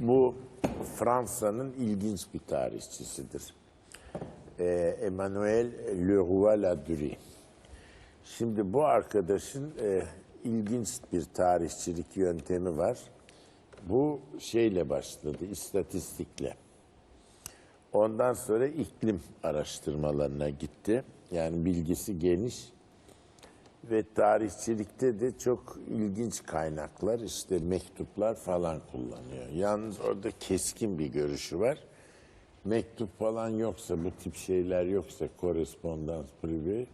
Bu Fransa'nın ilginç bir tarihçisidir. Ee, Emmanuel Leroy Ladurie. Şimdi bu arkadaşın e, ilginç bir tarihçilik yöntemi var. Bu şeyle başladı, istatistikle. Ondan sonra iklim araştırmalarına gitti. Yani bilgisi geniş ve tarihçilikte de çok ilginç kaynaklar, işte mektuplar falan kullanıyor. Yalnız orada keskin bir görüşü var. Mektup falan yoksa, bu tip şeyler yoksa, korespondans privé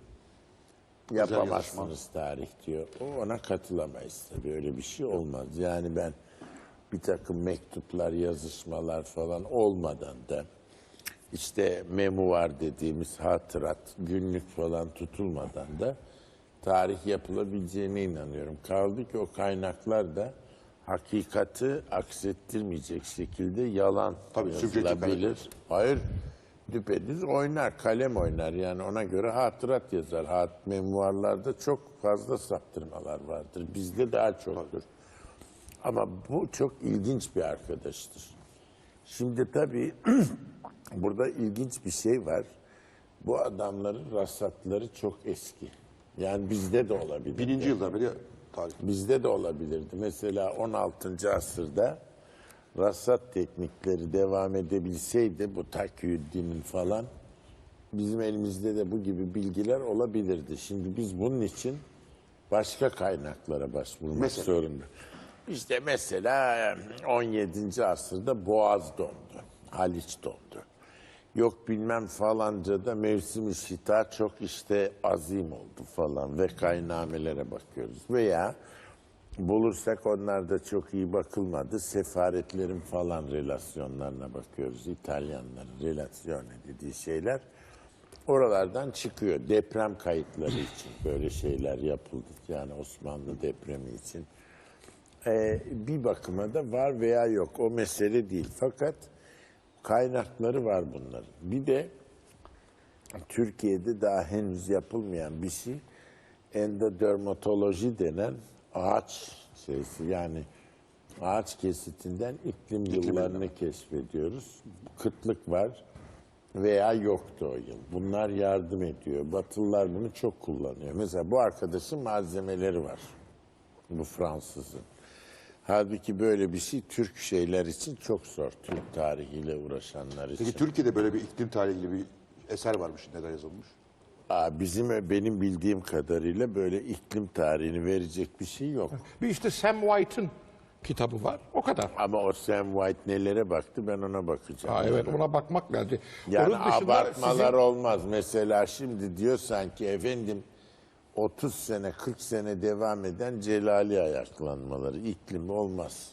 yapamazsınız tarih diyor. O ona katılamayız tabii öyle bir şey olmaz. Yani ben bir takım mektuplar, yazışmalar falan olmadan da işte memuar dediğimiz hatırat, günlük falan tutulmadan da tarih yapılabileceğine inanıyorum. Kaldı ki o kaynaklar da hakikati aksettirmeyecek şekilde yalan Tabii, yazılabilir. Hayır, düpedüz oynar, kalem oynar. Yani ona göre hatırat yazar. Hat, memuarlarda çok fazla saptırmalar vardır. Bizde daha çoktur. Ama bu çok ilginç bir arkadaştır. Şimdi tabii burada ilginç bir şey var. Bu adamların rasatları çok eski. Yani bizde de olabilir. Bininci yıldan beri tarih. Bizde de olabilirdi. Mesela 16. asırda rasat teknikleri devam edebilseydi bu Takiyüddin'in falan bizim elimizde de bu gibi bilgiler olabilirdi. Şimdi biz bunun için başka kaynaklara başvurmak Mesela? zorunda. İşte mesela 17. asırda Boğaz dondu, Haliç dondu. Yok bilmem falanca da mevsim-i şita çok işte azim oldu falan ve kaynamelere bakıyoruz. Veya bulursak onlar da çok iyi bakılmadı. Sefaretlerin falan relasyonlarına bakıyoruz. İtalyanların relasyone dediği şeyler oralardan çıkıyor. Deprem kayıtları için böyle şeyler yapıldı. Yani Osmanlı depremi için. Ee, bir bakıma da var veya yok. O mesele değil. Fakat kaynakları var bunların. Bir de Türkiye'de daha henüz yapılmayan bir şey endodermatoloji denen ağaç şeysi yani ağaç kesitinden iklim yıllarını keşfediyoruz. Kıtlık var veya yoktu o yıl. Bunlar yardım ediyor. Batılılar bunu çok kullanıyor. Mesela bu arkadaşın malzemeleri var. Bu Fransızın. Halbuki böyle bir şey Türk şeyler için çok zor. Türk tarihiyle uğraşanlar için. Peki Türkiye'de böyle bir iklim tarihiyle bir eser varmış. Neden yazılmış? Aa, bizim benim bildiğim kadarıyla böyle iklim tarihini verecek bir şey yok. Bir işte Sam White'ın kitabı var. O kadar. Ama o Sam White nelere baktı ben ona bakacağım. Ha, evet ona bakmak lazım. Yani Onun dışında abartmalar sizin- olmaz. Mesela şimdi diyor sanki efendim 30 sene 40 sene devam eden Celali ayaklanmaları iklim olmaz.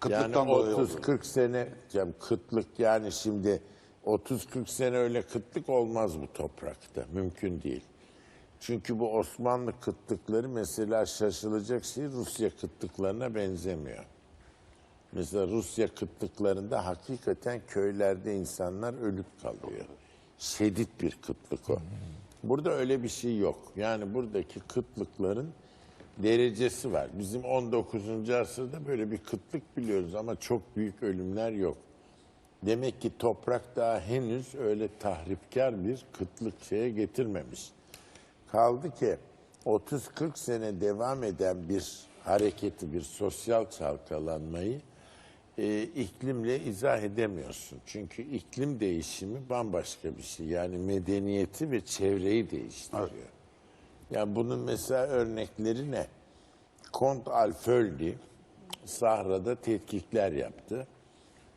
Kıtlıktan yani dolayı 30 oldu. 40 sene canım kıtlık yani şimdi 30 40 sene öyle kıtlık olmaz bu toprakta. Mümkün değil. Çünkü bu Osmanlı kıtlıkları mesela şaşılacak şey Rusya kıtlıklarına benzemiyor. Mesela Rusya kıtlıklarında hakikaten köylerde insanlar ölüp kalıyor. Şiddet bir kıtlık o. Burada öyle bir şey yok. Yani buradaki kıtlıkların derecesi var. Bizim 19. asırda böyle bir kıtlık biliyoruz ama çok büyük ölümler yok. Demek ki toprak daha henüz öyle tahripkar bir kıtlık şeye getirmemiş. Kaldı ki 30-40 sene devam eden bir hareketi, bir sosyal çalkalanmayı e, iklimle izah edemiyorsun. Çünkü iklim değişimi bambaşka bir şey. Yani medeniyeti ve çevreyi değiştiriyor. Yani bunun mesela örnekleri ne? Kont Alföldi Sahra'da tetkikler yaptı.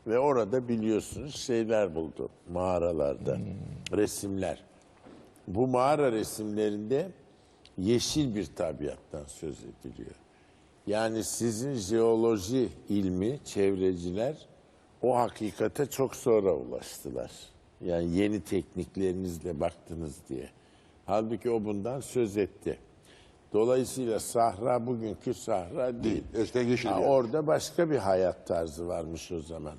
Ve orada biliyorsunuz şeyler buldu mağaralarda, resimler. Bu mağara resimlerinde yeşil bir tabiattan söz ediliyor. Yani sizin jeoloji ilmi, çevreciler o hakikate çok sonra ulaştılar. Yani yeni tekniklerinizle baktınız diye. Halbuki o bundan söz etti. Dolayısıyla Sahra bugünkü Sahra değil. Eskiden yeşildi Ha, yani. orada başka bir hayat tarzı varmış o zaman.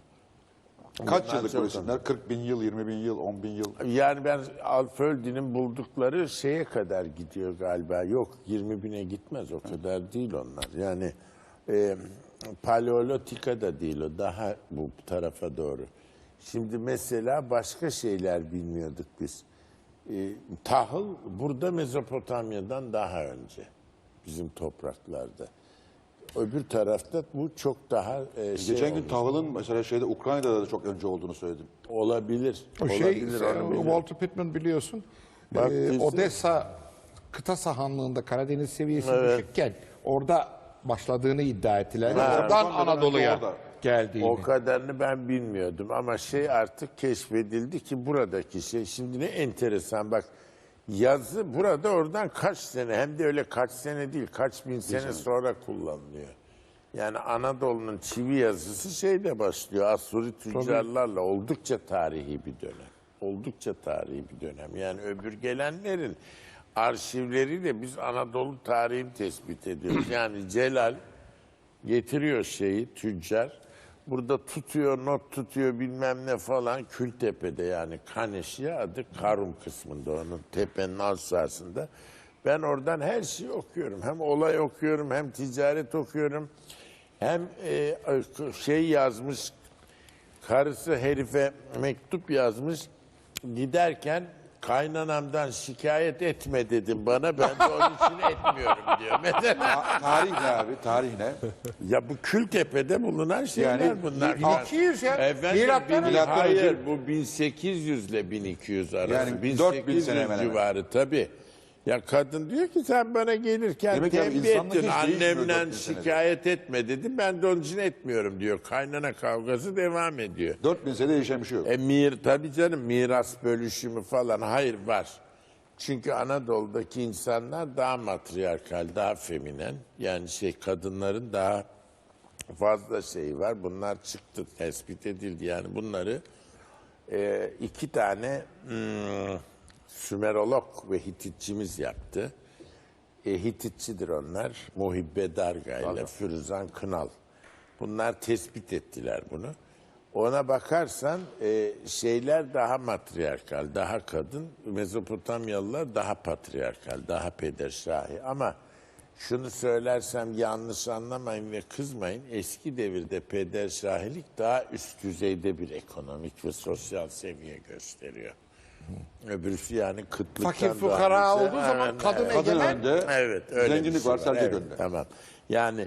Kaç Bundan yıllık resimler? 40 bin yıl, 20 bin yıl, 10 bin yıl. Yani ben Alföldi'nin buldukları şeye kadar gidiyor galiba. Yok 20 bine gitmez o kadar değil onlar. Yani e, paleolitika da değil o daha bu tarafa doğru. Şimdi mesela başka şeyler bilmiyorduk biz. Ee, tahıl burada Mezopotamya'dan daha önce bizim topraklarda. Öbür tarafta bu çok daha e, şey Geçen gün tahılın mesela şeyde Ukrayna'da da çok önce olduğunu söyledim. olabilir. O şey olabilir, e, onu bilmiyorum. Walter Pittman biliyorsun. Bak, e. Odessa kıta sahanlığında Karadeniz seviyesi düşükken orada başladığını iddia ettiler. Oradan Son dönem Anadolu'ya geldiğini. O kadarını ben bilmiyordum ama şey artık keşfedildi ki buradaki şey şimdi ne enteresan bak yazı burada oradan kaç sene hem de öyle kaç sene değil kaç bin sene sonra kullanılıyor. Yani Anadolu'nun çivi yazısı şeyle başlıyor Asuri tüccarlarla oldukça tarihi bir dönem. Oldukça tarihi bir dönem. Yani öbür gelenlerin arşivleriyle biz Anadolu tarihini tespit ediyoruz. Yani Celal getiriyor şeyi tüccar. Burada tutuyor, not tutuyor bilmem ne falan Kültepe'de yani Kaneşya adı Karum kısmında onun tepenin aşağısında. Ben oradan her şeyi okuyorum. Hem olay okuyorum hem ticaret okuyorum. Hem e, şey yazmış karısı herife mektup yazmış. Giderken kaynanamdan şikayet etme dedim bana ben de onun için etmiyorum diyor. Mesela Ta- tarih ne abi? Tarih ne? ya bu Kültepe'de bulunan şeyler Yani bunlar. 1200 ya. Efendim, Milattan bin- önce. hayır bu 1800 ile 1200 arası. Yani 1800 4000 sene hemen hemen. civarı tabii. Ya kadın diyor ki sen bana gelirken Demek tembih insanlık ettin hiç değişmiyor annemden 4000 senede. şikayet etme dedim ben de onun için etmiyorum diyor. Kaynana kavgası devam ediyor. 4000 sene değişen bir şey yok. E mir tabii canım miras bölüşümü falan hayır var. Çünkü Anadolu'daki insanlar daha matriarkal, daha feminen. Yani şey kadınların daha fazla şeyi var. Bunlar çıktı, tespit edildi. Yani bunları e, iki tane hmm, Sümerolog ve Hititçimiz yaptı. E, Hititçidir onlar. Muhibbe Darga ile Firuzan Kınal. Bunlar tespit ettiler bunu. Ona bakarsan e, şeyler daha matriarkal, daha kadın. Mezopotamyalılar daha patriarkal, daha pederşahi. Ama şunu söylersem yanlış anlamayın ve kızmayın. Eski devirde pederşahilik daha üst düzeyde bir ekonomik ve sosyal seviye gösteriyor. Öbürsü yani kıtlıktan Fakir daha fukara yüksek. olduğu zaman Evet, kadın. Kadın egemen. önde, Evet, öyle zenginlik şey varsa erkek Evet, önde. Tamam. Yani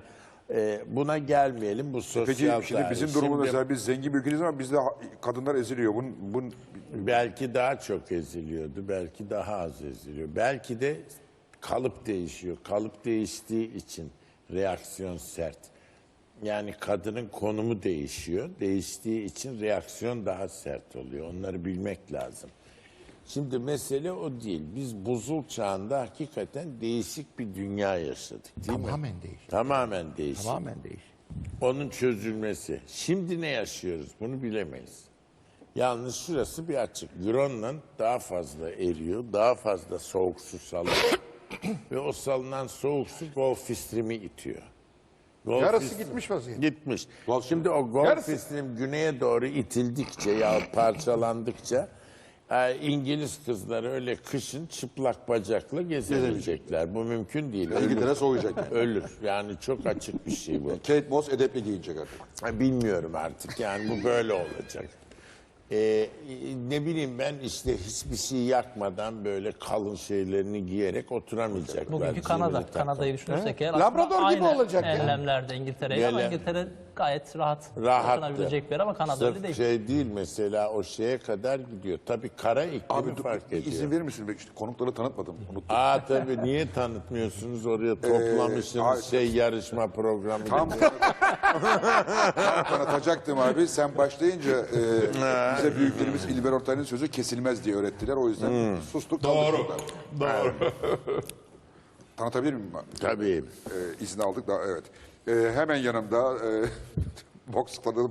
e, buna gelmeyelim. Bu sosyal Peki şimdi tarih. bizim durumumuz Şimdi mesela biz zengin bir ülkeyiz ama bizde ha- kadınlar eziliyor. Bunun, bunun belki daha çok eziliyordu, belki daha az eziliyor. Belki de kalıp değişiyor. Kalıp değiştiği için reaksiyon sert. Yani kadının konumu değişiyor. Değiştiği için reaksiyon daha sert oluyor. Onları bilmek lazım. Şimdi mesele o değil. Biz buzul çağında hakikaten değişik bir dünya yaşadık değil mi? Tamamen değişik. Tamamen değişik. Tamamen değişik. Onun çözülmesi. Şimdi ne yaşıyoruz bunu bilemeyiz. Yalnız şurası bir açık. Grönland daha fazla eriyor, daha fazla soğuk su salıyor. Ve o salınan soğuk su Gulf Stream'i itiyor. Gulf Yarısı Stream- gitmiş vaziyette. Gitmiş. Şimdi o Gulf Yarısı. Stream güneye doğru itildikçe ya parçalandıkça e, İngiliz kızları öyle kışın çıplak bacakla gezebilecekler. Bu mümkün değil. Ölür. İngiltere soğuyacak. Ölür. Yani çok açık bir şey bu. Kate Moss edepli giyinecek artık. Ha, Bilmiyorum artık yani bu böyle olacak. Ee, ne bileyim ben işte hiçbir şey yakmadan böyle kalın şeylerini giyerek oturamayacaklar. Bugünkü Kanada. Takıp. Kanada'yı düşünürsek eğer Labrador gibi olacak yani. enlemlerde İngiltere'ye ama İngiltere gayet rahat Rahattı. dokunabilecek bir yer ama Kanada öyle Sırf değil. şey değil mesela o şeye kadar gidiyor. Tabii kara iklimi Abi dur, fark ediyor. izin verir misin? İşte konukları tanıtmadım. Unuttum. Aa tabii niye tanıtmıyorsunuz oraya toplamışsınız ay- şey yarışma programı Tam, gibi. tam tanıtacaktım abi. Sen başlayınca e, bize büyüklerimiz İlber Ortaylı'nın sözü kesilmez diye öğrettiler. O yüzden sustuk. Doğru. Doğru. Tanıtabilir miyim? abi? Tabii. E, izin aldık da evet. E, hemen yanımda e, boks kanalı